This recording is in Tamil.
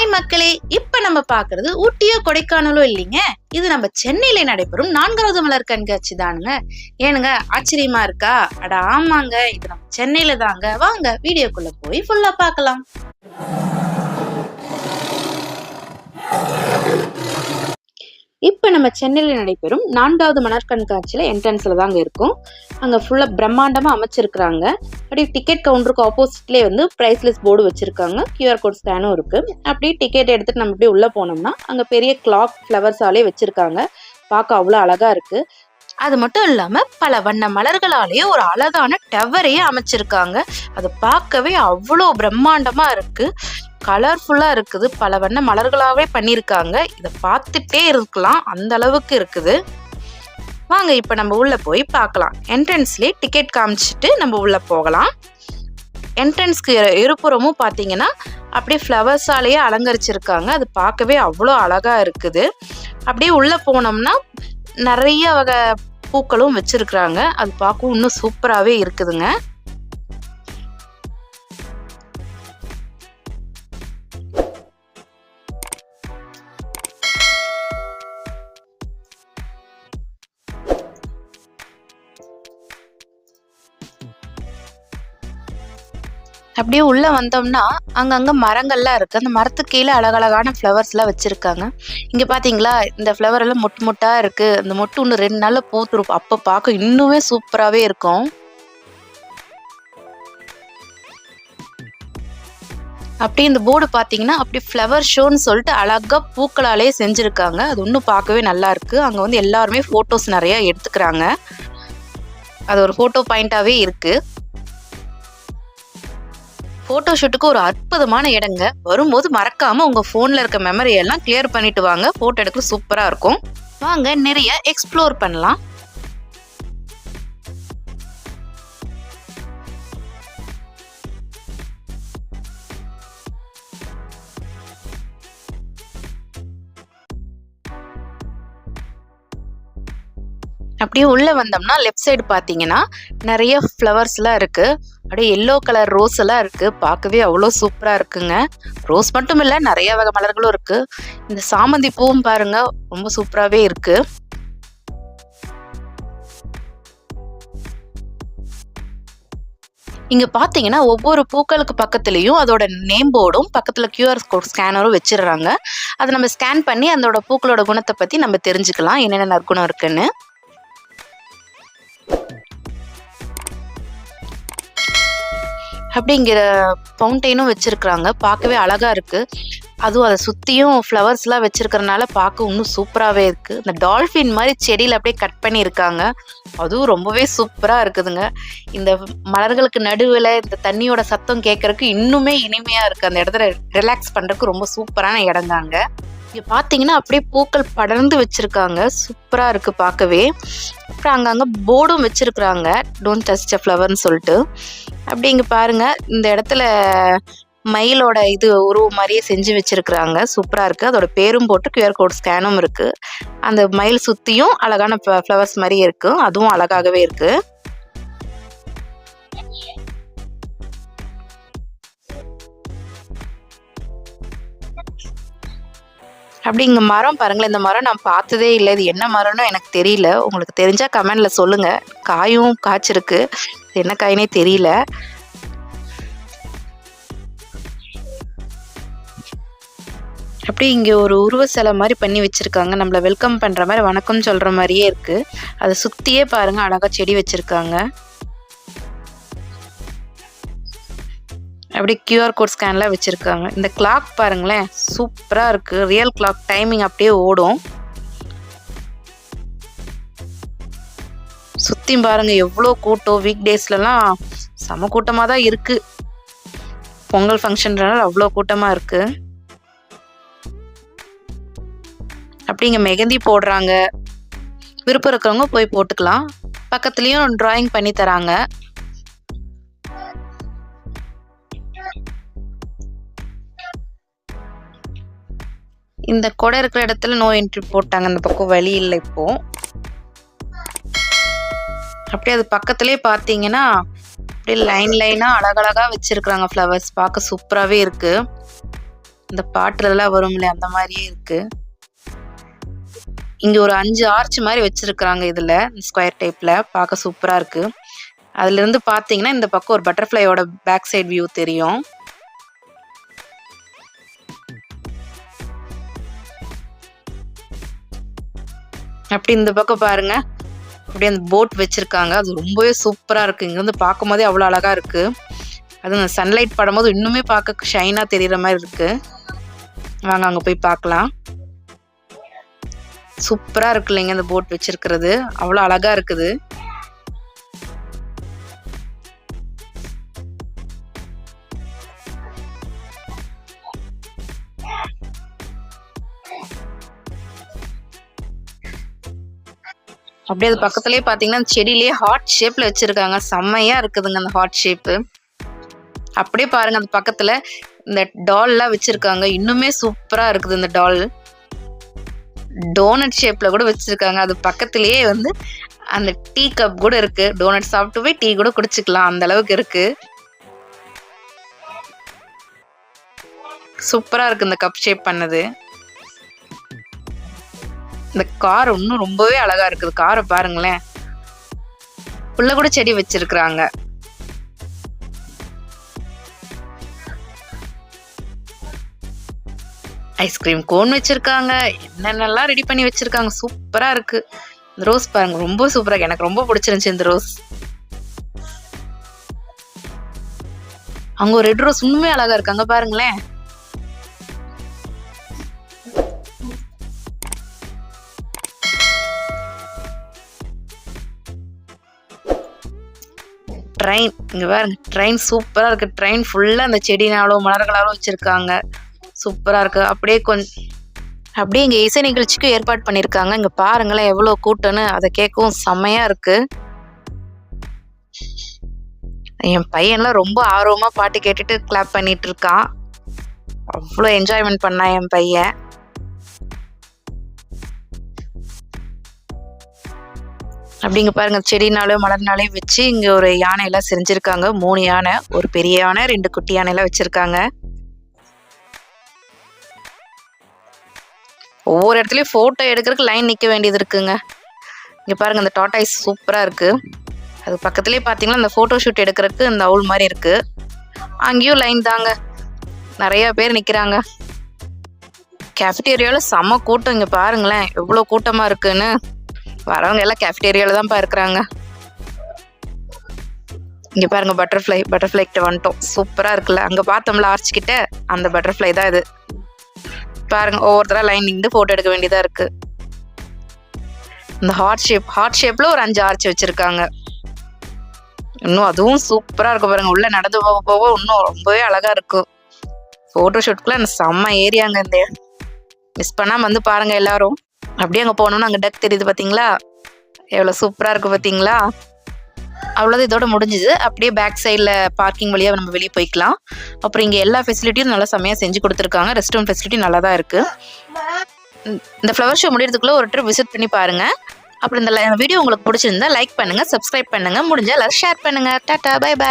ஹாய் மக்களே இப்ப நம்ம பாக்குறது ஊட்டியோ கொடைக்கானலோ இல்லைங்க. இது நம்ம சென்னையில நடைபெறும் நான்காவது மலர் கண்காட்சி தானுங்க. ஏனுங்க ஆச்சரியமா இருக்கா? அட ஆமாங்க இது நம்ம சென்னையில தாங்க. வாங்க வீடியோக்குள்ள போய் ஃபுல்லா பார்க்கலாம். இப்போ நம்ம சென்னையில் நடைபெறும் நான்காவது மலர் கண்காட்சியில் என்ட்ரன்ஸில் தாங்க இருக்கும். அங்கே ஃபுல்லாக பிரம்மாண்டமாக அமைச்சிருக்கிறாங்க. அப்படியே டிக்கெட் கவுண்டருக்கு ஆப்போசிட்லேயே வந்து ப்ரைஸ்லெஸ் போர்டு வச்சுருக்காங்க. கியூஆர் கோட் ஸ்கேனும் இருக்குது அப்படியே டிக்கெட் எடுத்துகிட்டு நம்ம அப்படியே உள்ளே போனோம்னா அங்கே பெரிய கிளாக் ஃப்ளவர்ஸாலே வச்சுருக்காங்க. பார்க்க அவ்வளோ அழகாக இருக்குது அது மட்டும் இல்லாமல் பல வண்ண மலர்களாலேயே ஒரு அழகான டவரையே அமைச்சிருக்காங்க. அது பார்க்கவே அவ்வளோ பிரம்மாண்டமாக இருக்குது கலர்ஃபுல்லாக இருக்குது. பல வண்ண மலர்களாகவே பண்ணியிருக்காங்க. இதை பார்த்துட்டே இருக்கலாம். அந்த அளவுக்கு இருக்குது. வாங்க இப்போ நம்ம உள்ளே போய் பார்க்கலாம். என்ட்ரன்ஸ்லேயே டிக்கெட் காமிச்சிட்டு நம்ம உள்ளே போகலாம். என்ட்ரன்ஸ்க்கு இருபுறமும் பார்த்தீங்கன்னா அப்படியே ஃப்ளவர்ஸாலேயே அலங்கரிச்சிருக்காங்க. அது பார்க்கவே அவ்வளோ அழகாக இருக்குது. அப்படியே உள்ளே போனோம்னா நிறைய வகை பூக்களும் வச்சிருக்கிறாங்க. அது பார்க்கவும் இன்னும் சூப்பராகவே இருக்குதுங்க. அப்படியே உள்ளே வந்தோம்னா அங்கங்கே மரங்கள்லாம் இருக்கு. அந்த மரத்துக்கு கீழே அழகழகான ஃப்ளவர்ஸ்லாம் வச்சுருக்காங்க. வச்சிருக்காங்க பார்த்தீங்களா இந்த ஃப்ளவர் எல்லாம் மொட்டு மொட்டாக இருக்குது அந்த மொட்டு ஒன்று ரெண்டு நாளில் பூத்துரும். அப்போ பார்க்க இன்னுமே சூப்பராகவே இருக்கும். அப்படியே இந்த போர்டு பார்த்தீங்கன்னா அப்படி ஃப்ளவர் ஷோன்னு சொல்லிட்டு அழகா பூக்களாலே செஞ்சுருக்காங்க. அது இன்னும் பார்க்கவே நல்லா இருக்குது அங்கே வந்து எல்லாருமே ஃபோட்டோஸ் நிறையா எடுத்துக்கிறாங்க. அது ஒரு ஃபோட்டோ பாயிண்ட்டாகவே இருக்கு. ஃபோட்டோ ஷூட்டுக்கு ஒரு அற்புதமான இடங்க. வரும்போது மறக்காம உங்க போன்ல இருக்க மெமரி எல்லாம் கிளியர் பண்ணிட்டு வாங்க. ஃபோட்டோ எடுக்க சூப்பரா இருக்கும். வாங்க நிறைய எக்ஸ்ப்ளோர் பண்ணலாம். அப்படியே உள்ளே வந்தோம்னா லெஃப்ட் சைடு பார்த்தீங்கன்னா நிறைய ஃப்ளவர்ஸ்லாம் இருக்குது அப்படியே எல்லோ கலர் ரோஸ் எல்லாம் இருக்கு. பார்க்கவே அவ்வளோ சூப்பரா இருக்குங்க. ரோஸ் மட்டும் இல்லை நிறைய வகை மலர்களும் இருக்கு. இந்த சாமந்தி பூவும் பாருங்க ரொம்ப சூப்பராகவே இருக்கு. இங்க பாத்தீங்கன்னா ஒவ்வொரு பூக்களுக்கு பக்கத்துலயும் அதோட நேம் போர்டும் பக்கத்துல கியூஆர் கோட் ஸ்கேனரும் வச்சிடுறாங்க. அதை நம்ம ஸ்கேன் பண்ணி அதோட பூக்களோட குணத்தை பத்தி நம்ம தெரிஞ்சுக்கலாம். என்னென்ன நற்குணம் இருக்குன்னு. அப்படிங்கிற ஃபவுண்டெயினும் வச்சுருக்குறாங்க. பார்க்கவே அழகாக இருக்குது அதுவும் அதை சுற்றியும் ஃப்ளவர்ஸ்லாம் வச்சுருக்கறனால பார்க்க இன்னும் சூப்பராகவே இருக்குது இந்த டால்ஃபின் மாதிரி செடியில் அப்படியே கட் பண்ணியிருக்காங்க. அதுவும் ரொம்பவே சூப்பராக இருக்குதுங்க. இந்த மலர்களுக்கு நடுவில் இந்த தண்ணியோட சத்தம் கேட்குறக்கு இன்னுமே இனிமையாக இருக்குது அந்த இடத்துல ரிலாக்ஸ் பண்ணுறதுக்கு ரொம்ப சூப்பரான இடங்காங்க இங்கே பார்த்தீங்கன்னா அப்படியே பூக்கள் படர்ந்து வச்சுருக்காங்க. சூப்பராக இருக்குது பார்க்கவே அப்புறம் அங்கங்கே போர்டும் வச்சுருக்குறாங்க. டோன்ட் டச் அ ஃப்ளவர்னு சொல்லிட்டு. அப்படி இங்கே பாருங்கள் இந்த இடத்துல மயிலோட இது உருவம் மாதிரியே செஞ்சு வச்சிருக்கிறாங்க. சூப்பராக இருக்குது அதோட பேரும் போட்டு கியூஆர் கோட் ஸ்கேனும் இருக்குது அந்த மயில் சுற்றியும் அழகான ஃப்ளவர்ஸ் மாதிரியே இருக்குது அதுவும் அழகாகவே இருக்குது அப்படி இங்கே மரம் பாருங்களேன். இந்த மரம் நான் பார்த்ததே இல்லை. இது என்ன மரம்னு எனக்கு தெரியல. உங்களுக்கு தெரிஞ்சால் கமெண்டில் சொல்லுங்கள் காயும் காய்ச்சிருக்கு. இது என்ன காயினே தெரியல. அப்படி இங்கே ஒரு உருவ சிலை மாதிரி பண்ணி வச்சுருக்காங்க. நம்மளை வெல்கம் பண்ணுற மாதிரி வணக்கம் சொல்கிற மாதிரியே இருக்குது அதை சுற்றியே பாருங்கள் அழகாக செடி வச்சுருக்காங்க. அப்படி கியூஆர் கோட் ஸ்கேன்லாம் வச்சுருக்காங்க. இந்த கிளாக் பாருங்களேன் சூப்பராக இருக்குது ரியல் கிளாக் டைமிங் அப்படியே ஓடும். சுற்றி பாருங்கள் எவ்வளோ கூட்டம். வீக் டேஸ்லலாம் செம கூட்டமாக தான் இருக்குது பொங்கல் ஃபங்க்ஷன்றனால அவ்வளோ கூட்டமாக இருக்குது அப்படி இங்கே மெகந்தி போடுறாங்க. விருப்பம் இருக்கிறவங்க போய் போட்டுக்கலாம். பக்கத்துலேயும் ட்ராயிங் பண்ணி தராங்க. இந்த கொடை இருக்கிற இடத்துல நோ என்ட்ரி போட்டாங்க. அந்த பக்கம் வழி இல்லை இப்போ. அப்படியே அது பக்கத்துலேயே பார்த்தீங்கன்னா அப்படியே லைன் லைனாக அழகழகாக வச்சுருக்குறாங்க ஃப்ளவர்ஸ் பார்க்க சூப்பராகவே இருக்குது இந்த பாட்டுலலாம் வரும் இல்லையா அந்த மாதிரியே இருக்கு. இங்க ஒரு அஞ்சு ஆர்ச் மாதிரி வச்சுருக்குறாங்க இதுல ஸ்கொயர் டைப்ல பார்க்க சூப்பரா இருக்கு. அதுல இருந்து பாத்தீங்கன்னா இந்த பக்கம் ஒரு பட்டர்ஃப்ளையோட பேக் சைடு வியூ தெரியும். அப்படி இந்த பக்கம் பாருங்க. அப்படியே அந்த போட் வச்சிருக்காங்க. அது ரொம்பவே சூப்பரா இருக்கு. இங்க வந்து பார்க்கும் போதே அவ்வளோ அழகா இருக்கு. அது அந்த சன்லைட் படும்போது இன்னுமே பார்க்க ஷைனா தெரியற மாதிரி இருக்கு. வாங்க அங்க போய் பார்க்கலாம். சூப்பரா இருக்கு இல்லைங்க அந்த போட் வச்சிருக்கிறது. அவ்வளோ அழகா இருக்குது. அப்படியே அது பக்கத்துலயே பாத்தீங்கன்னா செடியிலேயே ஹார்ட் ஷேப்ல வச்சிருக்காங்க. செம்மையா இருக்குதுங்க அந்த ஹார்ட் ஷேப்பு அப்படியே பாருங்க அந்த பக்கத்துல இந்த டால்லாம் வச்சிருக்காங்க. இன்னுமே சூப்பரா இருக்குது இந்த டால் டோனட் ஷேப்ல கூட வச்சிருக்காங்க. அது பக்கத்திலேயே வந்து அந்த டீ கப் கூட இருக்கு. டோனட் சாப்பிட்டு போய் டீ கூட குடிச்சுக்கலாம். அந்த அளவுக்கு இருக்கு. சூப்பரா இருக்கு இந்த கப் ஷேப் பண்ணது. இந்த கார் இன்னும் ரொம்பவே அழகா இருக்குது. காரை பாருங்களேன். உள்ள கூட செடி வச்சிருக்கிறாங்க. ஐஸ்கிரீம் கோன் வச்சிருக்காங்க. என்னென்னலாம் ரெடி பண்ணி வச்சிருக்காங்க. சூப்பரா இருக்கு. இந்த ரோஸ் பாருங்க. ரொம்ப சூப்பரா இருக்கு. எனக்கு ரொம்ப பிடிச்சிருந்துச்சு இந்த ரோஸ் அங்க ஒரு ரெட் ரோஸ் இன்னுமே அழகா இருக்காங்க பாருங்களேன். ட்ரெயின் இங்கே பாருங்க ட்ரெயின் சூப்பராக இருக்குது ட்ரெயின் ஃபுல்லாக அந்த செடினாலும் மலர்களாலும் வச்சுருக்காங்க. சூப்பராக இருக்குது அப்படியே கொஞ்சம் அப்படியே இங்கே இசை நிகழ்ச்சிக்கும் ஏற்பாடு பண்ணியிருக்காங்க இங்கே பாருங்களேன் எவ்வளோ கூட்டம்னு. அதை கேட்கவும் செம்மையாக இருக்குது என் பையன்லாம் ரொம்ப ஆர்வமாக பாட்டு கேட்டுட்டு கிளாப் பண்ணிட்டு இருக்கான். அவ்வளோ என்ஜாய்மெண்ட் பண்ணான் என் பையன். அப்படிங்க பாருங்க செடினாலும் மலர்னாலையும் வச்சு இங்க ஒரு யானை எல்லாம் செஞ்சிருக்காங்க. மூணு யானை ஒரு பெரிய யானை ரெண்டு குட்டி யானை எல்லாம் வச்சிருக்காங்க. ஒவ்வொரு இடத்துலயும் போட்டோ எடுக்கிறதுக்கு லைன் நிக்க வேண்டியது இருக்குங்க. இங்க பாருங்க இந்த டாட்டாய்ஸ் சூப்பரா இருக்கு. அது பக்கத்துலயே பாத்தீங்கன்னா இந்த போட்டோ ஷூட் எடுக்கிறதுக்கு இந்த அவுல் மாதிரி இருக்கு. அங்கேயும் லைன் தாங்க. நிறைய பேர் நிக்கிறாங்க. கேஃபிட்டேரியாவில் செம்ம கூட்டம் இங்கே பாருங்களேன். எவ்வளோ கூட்டமாக இருக்குன்னு. வரவங்க எல்லாம் கேஃபிட்டேரியால தான்ப்பா இருக்கிறாங்க. இங்க பாருங்க பட்டர்ஃப்ளை பட்டர்ஃப்ளை கிட்ட வந்துட்டோம். சூப்பரா இருக்குல்ல. அங்க பார்த்தோம்ல ஆர்ச் கிட்ட. அந்த பட்டர்ஃப்ளை தான் இது. பாருங்க ஒவ்வொருத்தரா லைன் நின்று போட்டோ எடுக்க வேண்டியதா இருக்கு. இந்த ஹார்ட் ஷேப் ஹார்ட் ஷேப்ல ஒரு அஞ்சு ஆர்ச் வச்சிருக்காங்க. இன்னும் அதுவும் சூப்பரா இருக்கும் பாருங்க. உள்ள நடந்து போக போக இன்னும் ரொம்பவே அழகா இருக்கும். போட்டோ ஷூட்க்குள்ள செம்ம ஏரியாங்க இந்த. மிஸ் பண்ணாம வந்து பாருங்க எல்லாரும். அப்படியே அங்கே போனோம்னா அங்கே டக் தெரியுது பார்த்தீங்களா எவ்வளோ சூப்பராக இருக்கு பார்த்தீங்களா அவ்வளோதான் இதோட முடிஞ்சுது. அப்படியே பேக் சைடில் பார்க்கிங் வழியாக நம்ம வெளியே போய்க்கலாம். அப்புறம் இங்கே எல்லா ஃபெசிலிட்டியும் நல்லா செம்மையாக செஞ்சு கொடுத்துருக்காங்க. ரெஸ்ட் ரூம் ஃபெசிலிட்டி நல்லா தான் இருக்குது இந்த ஃப்ளவர் ஷோ முடியறதுக்குள்ளே ஒரு ட்ரிப் விசிட் பண்ணி பாருங்கள் அப்புறம் இந்த வீடியோ உங்களுக்கு பிடிச்சிருந்தா லைக் பண்ணுங்கள் சப்ஸ்கிரைப் பண்ணுங்க. முடிஞ்சால் எல்லாரும் ஷேர் பண்ணுங்க. Tata bye bye